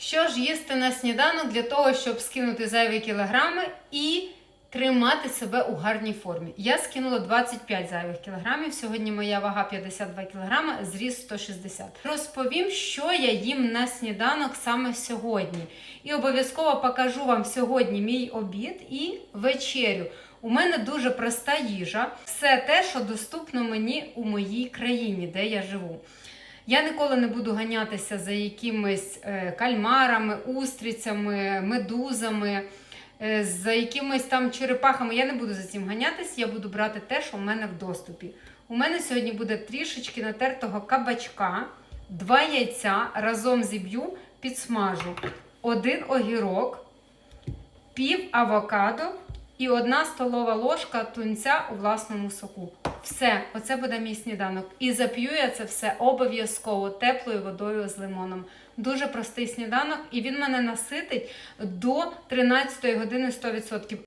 Що ж їсти на сніданок для того, щоб скинути зайві кілограми і тримати себе у гарній формі? Я скинула 25 зайвих кілограмів. Сьогодні моя вага 52 кілограми, зріс 160. Розповім, що я їм на сніданок саме сьогодні. І обов'язково покажу вам сьогодні мій обід і вечерю. У мене дуже проста їжа, все те, що доступно мені у моїй країні, де я живу. Я ніколи не буду ганятися за якимись е, кальмарами, устрицями, медузами, е, за якимись там черепахами. Я не буду за цим ганятись, я буду брати те, що в мене в доступі. У мене сьогодні буде трішечки натертого кабачка, два яйця разом зіб'ю, підсмажу, один огірок, пів авокадо і одна столова ложка тунця у власному соку. Все, оце буде мій сніданок. І зап'ю я це все обов'язково теплою водою з лимоном. Дуже простий сніданок, і він мене наситить до 13 години 100%.